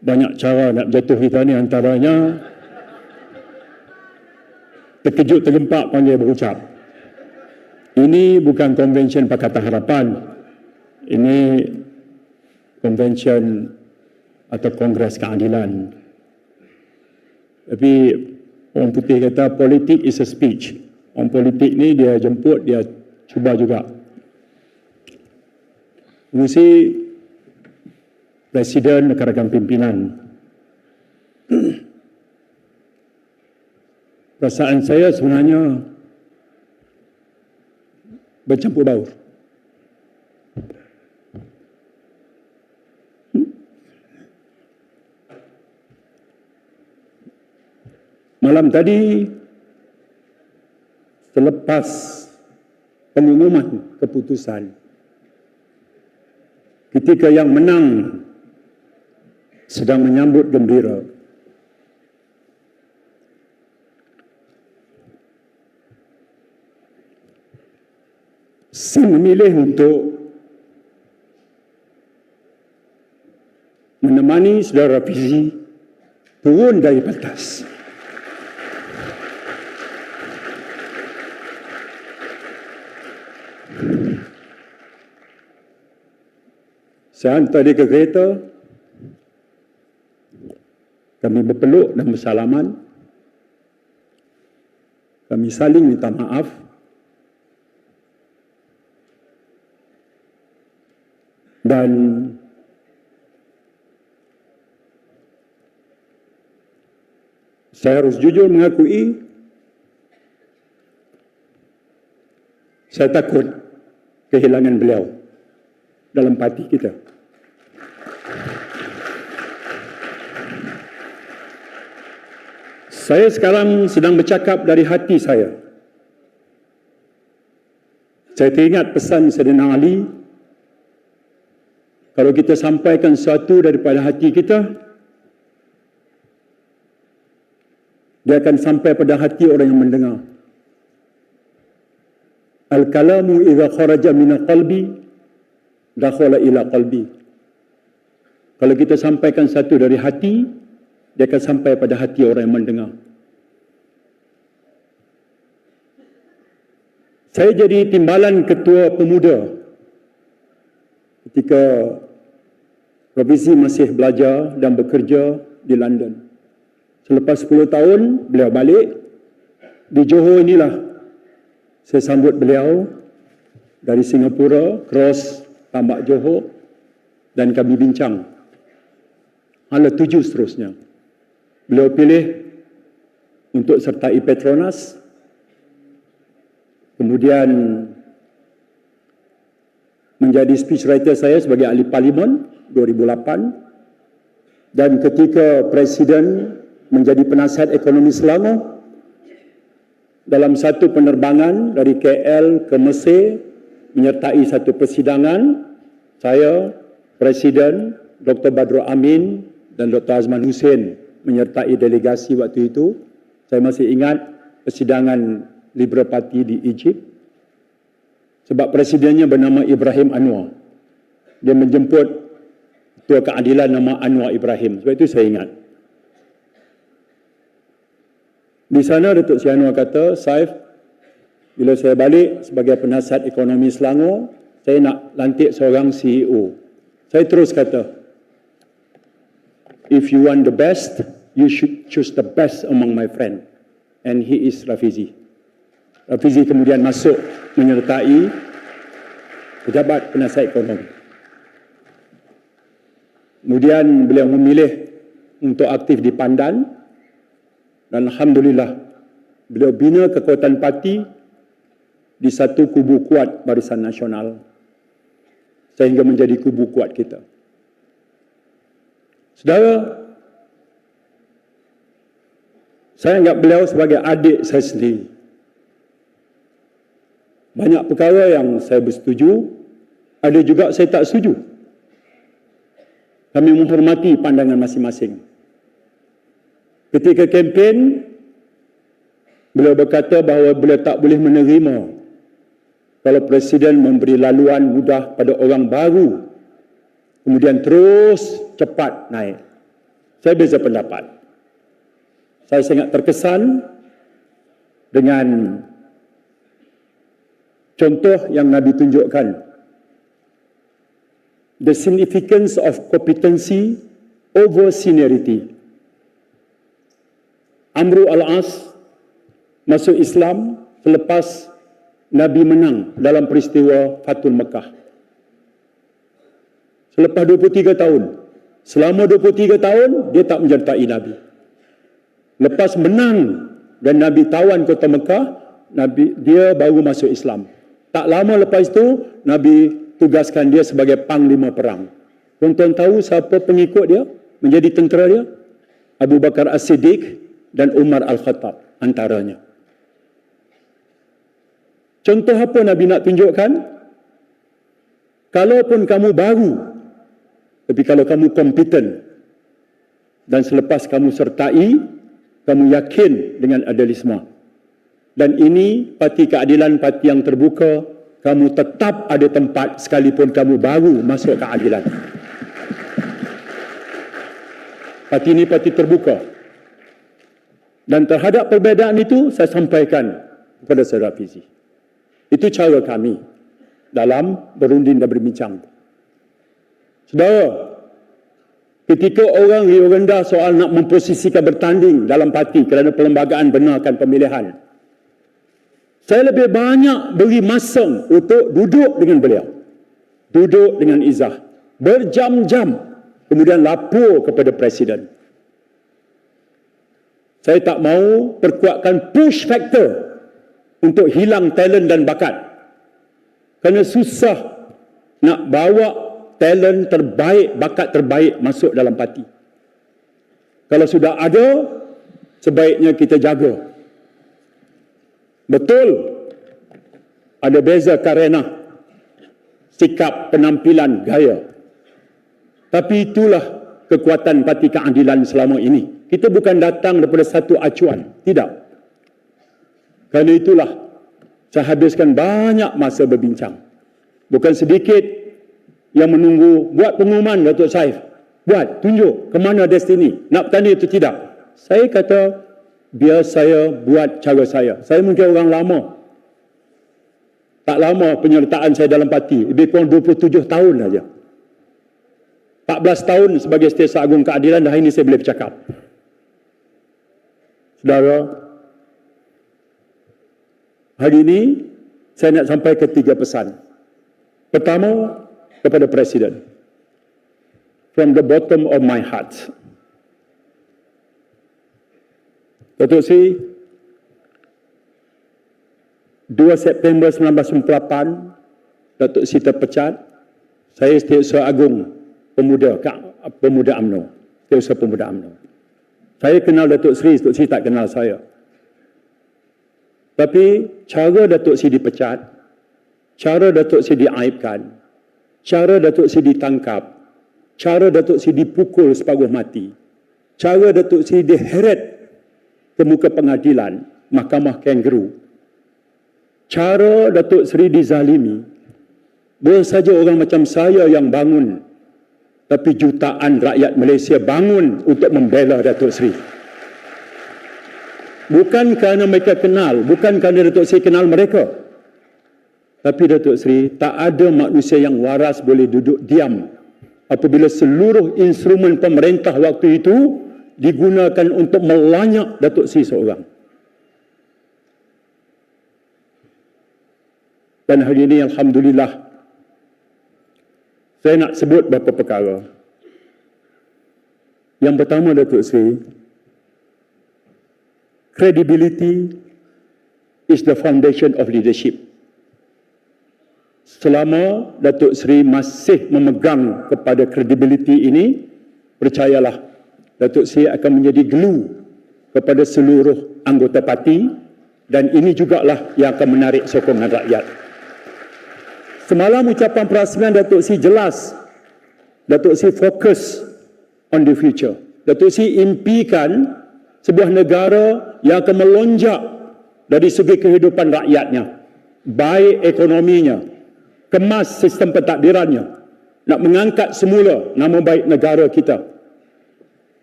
banyak cara nak jatuh kita ni antaranya terkejut tergempak panggil berucap. Ini bukan konvensyen Pakatan Harapan. Ini konvensyen atau kongres keadilan. Tapi orang putih kata politik is a speech. Orang politik ni dia jemput, dia cuba juga. Mesti Presiden rakan pimpinan. Perasaan saya sebenarnya bercampur baur. Malam tadi selepas pengumuman keputusan ketika yang menang sedang menyambut gembira saya memilih untuk menemani saudara Fizi turun dari batas. Saya hantar dia ke kereta. Kami berpeluk dan bersalaman. Kami saling minta maaf. Dan saya harus jujur mengakui saya takut kehilangan beliau dalam parti kita. Saya sekarang sedang bercakap dari hati saya. Saya teringat pesan Sayyidina Ali kalau kita sampaikan sesuatu daripada hati kita dia akan sampai pada hati orang yang mendengar. Al-kalamu idza kharaja min qalbi dakhala ila qalbi. Kalau kita sampaikan satu dari hati, dia akan sampai pada hati orang yang mendengar. Saya jadi timbalan ketua pemuda ketika Provisi masih belajar dan bekerja di London. Selepas 10 tahun, beliau balik. Di Johor inilah saya sambut beliau dari Singapura, cross tambak Johor dan kami bincang. Hala tujuh seterusnya. Beliau pilih untuk sertai Petronas. Kemudian menjadi speechwriter saya sebagai ahli parlimen 2008 dan ketika presiden menjadi penasihat ekonomi Selangor dalam satu penerbangan dari KL ke Mesir menyertai satu persidangan saya presiden Dr Badrul Amin dan Dr Azman Hussein menyertai delegasi waktu itu. Saya masih ingat persidangan Liberal Party di Egypt. Sebab presidennya bernama Ibrahim Anwar. Dia menjemput ketua keadilan nama Anwar Ibrahim. Sebab itu saya ingat. Di sana Datuk Sri Anwar kata, Saif, bila saya balik sebagai penasihat ekonomi Selangor, saya nak lantik seorang CEO. Saya terus kata, if you want the best, you should choose the best among my friend. And he is Rafizi. Rafizi kemudian masuk menyertai pejabat penasihat ekonomi. Kemudian beliau memilih untuk aktif di Pandan dan Alhamdulillah beliau bina kekuatan parti di satu kubu kuat Barisan Nasional sehingga menjadi kubu kuat kita. Saudara, saya anggap beliau sebagai adik saya sendiri. Banyak perkara yang saya bersetuju, ada juga saya tak setuju. Kami menghormati pandangan masing-masing. Ketika kempen, beliau berkata bahawa beliau tak boleh menerima kalau Presiden memberi laluan mudah pada orang baru kemudian terus cepat naik. saya beza pendapat. Saya sangat terkesan dengan contoh yang Nabi tunjukkan. The significance of competency over seniority. Amru al-As masuk Islam selepas Nabi menang dalam peristiwa Fatul Mekah. Selepas 23 tahun. Selama 23 tahun, dia tak menyertai Nabi. Lepas menang dan Nabi tawan kota Mekah, Nabi dia baru masuk Islam. Tak lama lepas itu, Nabi tugaskan dia sebagai panglima perang. Tuan-tuan tahu siapa pengikut dia menjadi tentera dia? Abu Bakar As-Siddiq dan Umar Al-Khattab antaranya. Contoh apa Nabi nak tunjukkan? Kalaupun kamu baru tapi kalau kamu kompeten dan selepas kamu sertai, kamu yakin dengan idealisme. Dan ini parti keadilan, parti yang terbuka, kamu tetap ada tempat sekalipun kamu baru masuk keadilan. Parti ini parti terbuka. Dan terhadap perbezaan itu, saya sampaikan kepada saudara Fizi. Itu cara kami dalam berunding dan berbincang. Saudara, ketika orang Rio rendah soal nak memposisikan bertanding dalam parti kerana perlembagaan benarkan pemilihan, saya lebih banyak beri masa untuk duduk dengan beliau. Duduk dengan Izzah. Berjam-jam. Kemudian lapor kepada Presiden. Saya tak mau perkuatkan push factor untuk hilang talent dan bakat. Kerana susah nak bawa talent terbaik, bakat terbaik masuk dalam parti. Kalau sudah ada, sebaiknya kita jaga. Betul, ada beza karena sikap, penampilan, gaya. Tapi itulah kekuatan parti keadilan selama ini. Kita bukan datang daripada satu acuan. Tidak. Kerana itulah saya habiskan banyak masa berbincang. Bukan sedikit yang menunggu buat pengumuman Datuk Saif. Buat, tunjuk ke mana destiny. Nak bertanding itu tidak. Saya kata, biar saya buat cara saya. Saya mungkin orang lama. Tak lama penyertaan saya dalam parti. Lebih kurang 27 tahun saja. 14 tahun sebagai Setiasa Agung Keadilan dah ini saya boleh bercakap. Saudara, hari ini saya nak sampai ke tiga pesan. Pertama, kepada Presiden. From the bottom of my heart. Datuk Sri, 2 September 1998, Datuk Sri terpecat, saya setiausaha agung pemuda pemuda UMNO. Setiausaha pemuda UMNO. Saya kenal Datuk Sri, Datuk Sri tak kenal saya. Tapi cara Datuk Sri dipecat, cara Datuk Sri diaibkan, cara Datuk Seri ditangkap, cara Datuk Seri dipukul separuh mati, cara Datuk Seri diheret ke muka pengadilan, mahkamah kangaroo, cara Datuk Seri dizalimi, boleh saja orang macam saya yang bangun, tapi jutaan rakyat Malaysia bangun untuk membela Datuk Seri. Bukan kerana mereka kenal, bukan kerana Datuk Seri kenal mereka, tapi Datuk Seri, tak ada manusia yang waras boleh duduk diam apabila seluruh instrumen pemerintah waktu itu digunakan untuk melanyak Datuk Seri seorang. Dan hari ini Alhamdulillah, saya nak sebut beberapa perkara. Yang pertama Datuk Seri, credibility is the foundation of leadership selama Datuk Seri masih memegang kepada kredibiliti ini, percayalah Datuk Seri akan menjadi glue kepada seluruh anggota parti dan ini jugalah yang akan menarik sokongan rakyat. Semalam ucapan perasmian Datuk Seri jelas Datuk Seri fokus on the future. Datuk Seri impikan sebuah negara yang akan melonjak dari segi kehidupan rakyatnya. Baik ekonominya, kemas sistem pentadbirannya nak mengangkat semula nama baik negara kita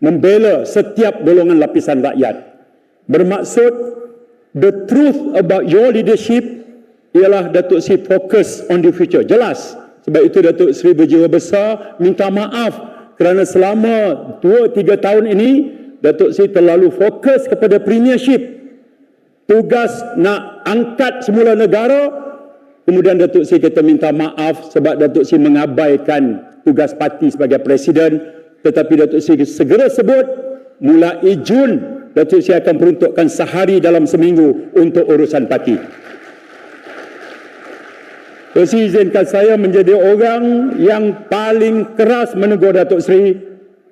membela setiap golongan lapisan rakyat. Bermaksud the truth about your leadership ialah Datuk Seri fokus on the future. Jelas. Sebab itu Datuk Seri berjiwa besar minta maaf kerana selama 2-3 tahun ini Datuk Seri terlalu fokus kepada premiership. Tugas nak angkat semula negara kemudian Datuk Seri kata minta maaf sebab Datuk Seri mengabaikan tugas parti sebagai presiden tetapi Datuk Seri segera sebut mulai Jun Datuk Seri akan peruntukkan sehari dalam seminggu untuk urusan parti. Persi izinkan saya menjadi orang yang paling keras menegur Datuk Seri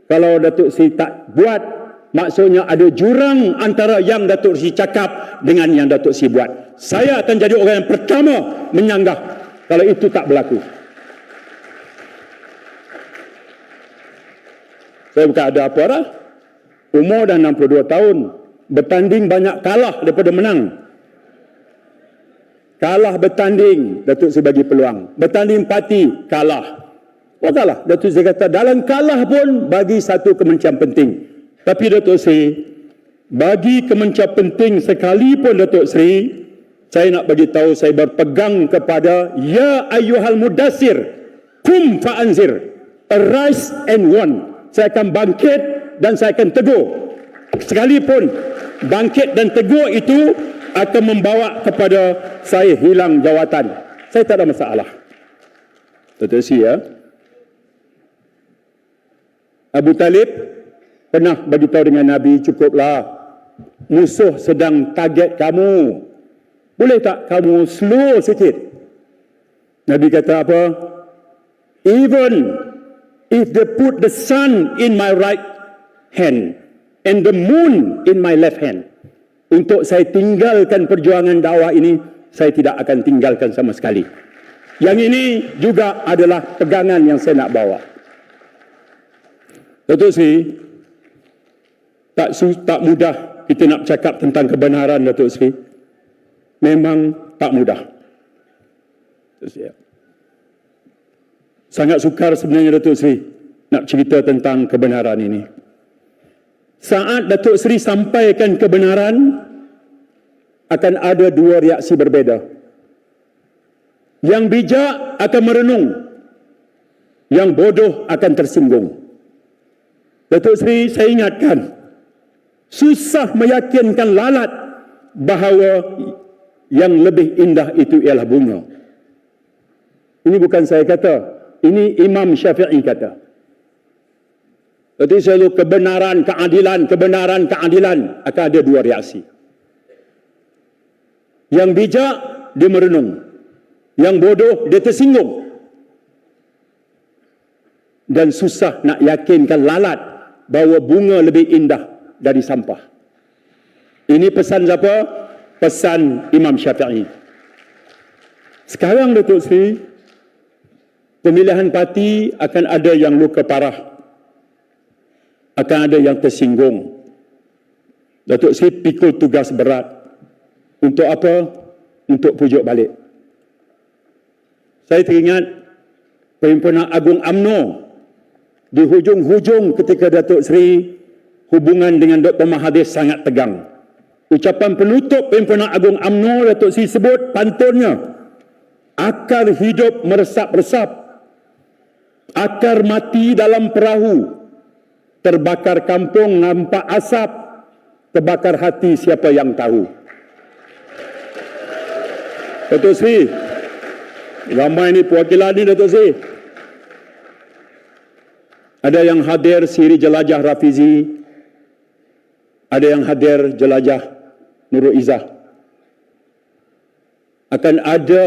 kalau Datuk Seri tak buat maksudnya ada jurang antara yang Datuk Seri cakap dengan yang Datuk Seri buat. Saya akan jadi orang yang pertama menyanggah kalau itu tak berlaku. Saya bukan ada apa dah. Umur dah 62 tahun. Bertanding banyak kalah daripada menang. Kalah bertanding, Datuk Seri bagi peluang. Bertanding parti, kalah. Oh kalah. Datuk Seri kata, dalam kalah pun bagi satu kemencian penting. Tapi Datuk Seri, bagi kemencian penting sekalipun Datuk Seri, saya nak bagi tahu saya berpegang kepada Ya Ayyuhal Mudassir, Kum Fa'anzir, Arise and One saya akan bangkit dan saya akan tegur. Sekalipun bangkit dan tegur itu akan membawa kepada saya hilang jawatan. Saya tak ada masalah. Tetapi ya. Abu Talib pernah bagi tahu dengan Nabi cukuplah musuh sedang target kamu. Boleh tak kamu slow sikit? Nabi kata apa? Even if they put the sun in my right hand and the moon in my left hand untuk saya tinggalkan perjuangan dakwah ini saya tidak akan tinggalkan sama sekali yang ini juga adalah pegangan yang saya nak bawa Datuk Sri tak, tak mudah kita nak cakap tentang kebenaran Datuk Sri memang tak mudah Sri Sangat sukar sebenarnya Datuk Seri nak cerita tentang kebenaran ini. Saat Datuk Seri sampaikan kebenaran, akan ada dua reaksi berbeza. Yang bijak akan merenung, yang bodoh akan tersinggung. Datuk Seri, saya ingatkan, susah meyakinkan lalat bahawa yang lebih indah itu ialah bunga. Ini bukan saya kata, ini Imam Syafi'i kata. Jadi selalu kebenaran, keadilan, kebenaran, keadilan akan ada dua reaksi. Yang bijak, dia merenung. Yang bodoh, dia tersinggung. Dan susah nak yakinkan lalat bahawa bunga lebih indah dari sampah. Ini pesan siapa? Pesan Imam Syafi'i. Sekarang Datuk Sri, pemilihan parti akan ada yang luka parah akan ada yang tersinggung Datuk Seri pikul tugas berat untuk apa? untuk pujuk balik saya teringat Perhimpunan Agung AMNO di hujung-hujung ketika Datuk Seri hubungan dengan Dr. Mahathir sangat tegang. Ucapan penutup Perhimpunan Agung AMNO Datuk Seri sebut pantunnya akar hidup meresap-resap. Akar mati dalam perahu. Terbakar kampung nampak asap. Terbakar hati siapa yang tahu? Datuk Sri ramai ni perwakilan ni Datuk Sri ada yang hadir Siri Jelajah Rafizi ada yang hadir Jelajah Nurul Izzah akan ada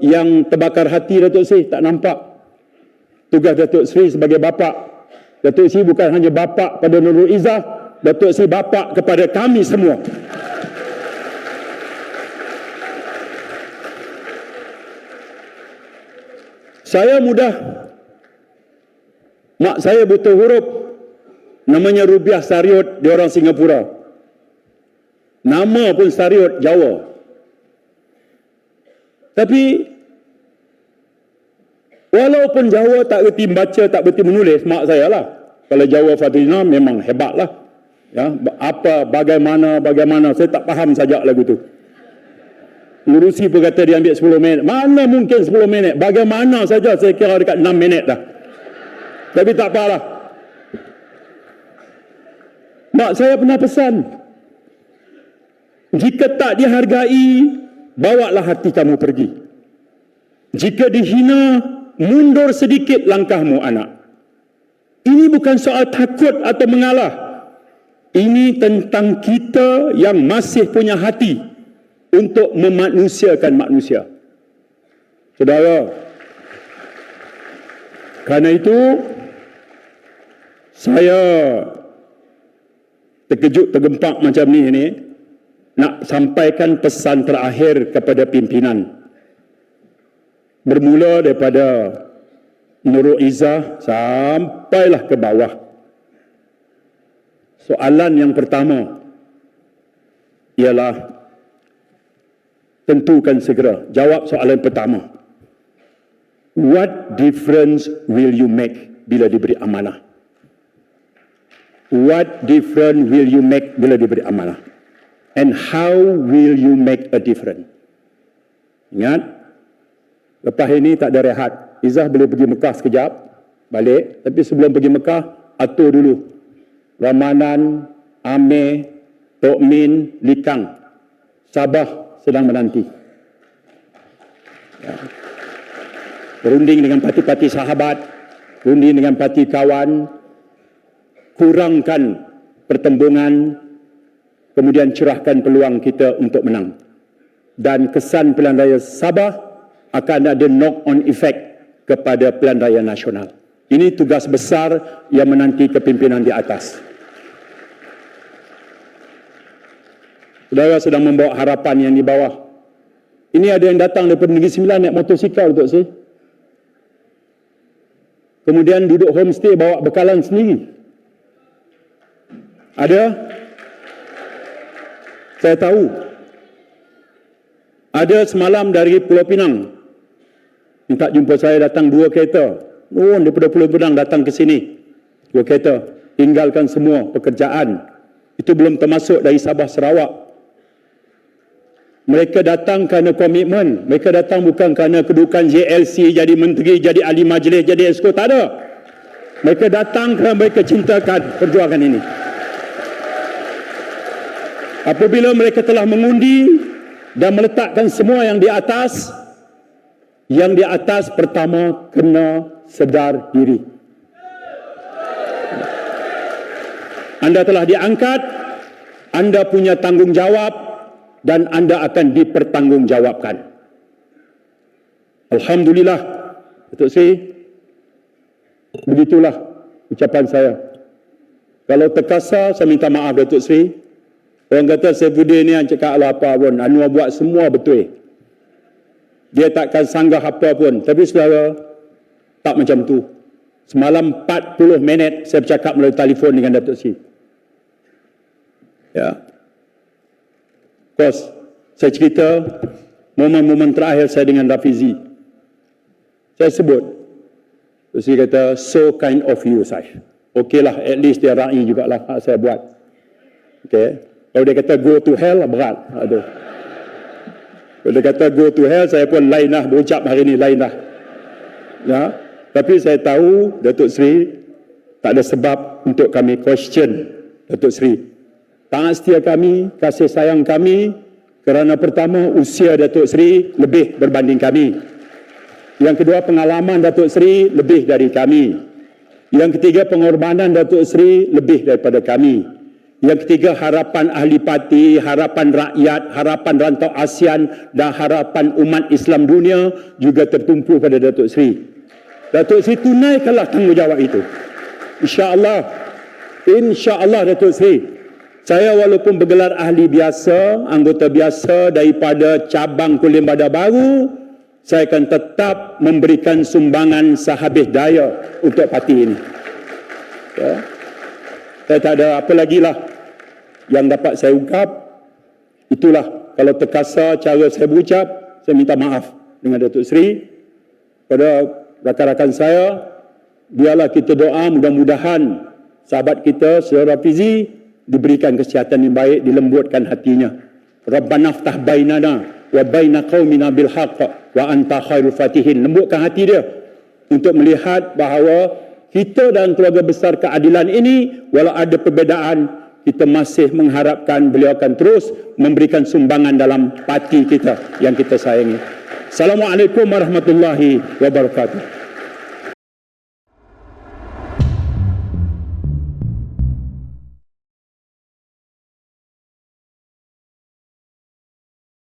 yang terbakar hati Datuk Sri tak nampak tugas Datuk Seri sebagai bapa. Datuk Seri bukan hanya bapa pada Nurul Izzah, Datuk Seri bapa kepada kami semua. Saya mudah. Mak saya butuh huruf. Namanya Rubiah Sariut, dia orang Singapura. Nama pun Sariut, Jawa. Tapi Walaupun Jawa tak berti baca, tak berti menulis, mak saya lah. Kalau Jawa Fadlina memang hebatlah. Ya, apa bagaimana bagaimana saya tak faham saja lagu tu. Ngurusi pun kata dia ambil 10 minit. Mana mungkin 10 minit? Bagaimana saja saya kira dekat 6 minit dah. Tapi tak apalah. Mak saya pernah pesan. Jika tak dihargai, bawalah hati kamu pergi. Jika dihina, mundur sedikit langkahmu anak. Ini bukan soal takut atau mengalah. Ini tentang kita yang masih punya hati untuk memanusiakan manusia. Saudara, kerana itu saya terkejut tergempak macam ni ini nak sampaikan pesan terakhir kepada pimpinan. Bermula daripada Nurul Izzah sampailah ke bawah. Soalan yang pertama ialah tentukan segera. Jawab soalan pertama. What difference will you make bila diberi amanah what difference will you make bila diberi amanah? And how will you make a difference? Ingat? Lepas ini tak ada rehat. Izzah boleh pergi Mekah sekejap balik. Tapi sebelum pergi Mekah atur dulu. Ramanan Ame Tok Min Likang. Sabah sedang menanti. Ya. berunding dengan parti-parti sahabat berunding dengan parti kawan kurangkan pertembungan kemudian cerahkan peluang kita untuk menang. Dan kesan pilihan raya Sabah akan ada knock on effect kepada pilihan raya nasional. Ini tugas besar yang menanti kepimpinan di atas. Saudara sedang membawa harapan yang di bawah. Ini ada yang datang daripada Negeri Sembilan naik motosikal untuk saya kemudian duduk homestay bawa bekalan sendiri ada? Saya tahu. Ada semalam dari Pulau Pinang. Minta jumpa saya datang dua kereta. Oh, daripada Pulau Pinang datang ke sini. Dua kereta. Tinggalkan semua pekerjaan. Itu belum termasuk dari Sabah Sarawak. Mereka datang kerana komitmen. Mereka datang bukan kerana kedudukan JLC, jadi menteri, jadi ahli majlis, jadi esko. Tak ada. Mereka datang kerana mereka cintakan perjuangan ini. Apabila mereka telah mengundi dan meletakkan semua yang di atas, yang di atas pertama kena sedar diri. Anda telah diangkat, anda punya tanggungjawab dan anda akan dipertanggungjawabkan. Alhamdulillah, Datuk Sri, begitulah ucapan saya. Kalau terkasar, saya minta maaf Datuk Sri. Orang kata Saifuddin ni yang cakap lah apa pun. Anwar buat semua betul. Dia takkan sanggah apa pun. Tapi saudara, tak macam tu. Semalam 40 minit saya bercakap melalui telefon dengan Datuk Sri. Ya. Course, saya cerita momen-momen terakhir saya dengan Rafizi. Saya sebut. Datuk Sri kata, so kind of you, saya. Okeylah, at least dia ra'i jugalah saya buat. Okay. Kalau dia kata go to hell, berat. Aduh. Kalau dia kata go to hell, saya pun lain lah berucap hari ini, lain lah. Ya. Tapi saya tahu Datuk Seri tak ada sebab untuk kami question Datuk Seri. Taat setia kami, kasih sayang kami kerana pertama usia Datuk Seri lebih berbanding kami. Yang kedua pengalaman Datuk Seri lebih dari kami. Yang ketiga pengorbanan Datuk Seri lebih daripada kami. Yang ketiga harapan ahli parti, harapan rakyat, harapan rantau ASEAN dan harapan umat Islam dunia juga tertumpu pada Datuk Seri. Datuk Seri tunaikanlah tanggungjawab itu. InsyaAllah. InsyaAllah Datuk Seri. Saya walaupun bergelar ahli biasa, anggota biasa daripada cabang kulim badan baru, saya akan tetap memberikan sumbangan sehabis daya untuk parti ini. Ya. Saya tak ada apa lagi lah yang dapat saya ungkap itulah. Kalau terkasar cara saya berucap saya minta maaf dengan Datuk Seri pada rakan-rakan saya. Biarlah kita doa mudah-mudahan sahabat kita saudara Fizi diberikan kesihatan yang baik dilembutkan hatinya. Rabbana ftah bainana wa baina qaumina bil wa anta khairul fatihin. Lembutkan hati dia untuk melihat bahawa kita dan keluarga besar keadilan ini walau ada perbezaan kita masih mengharapkan beliau akan terus memberikan sumbangan dalam parti kita yang kita sayangi. Assalamualaikum warahmatullahi wabarakatuh.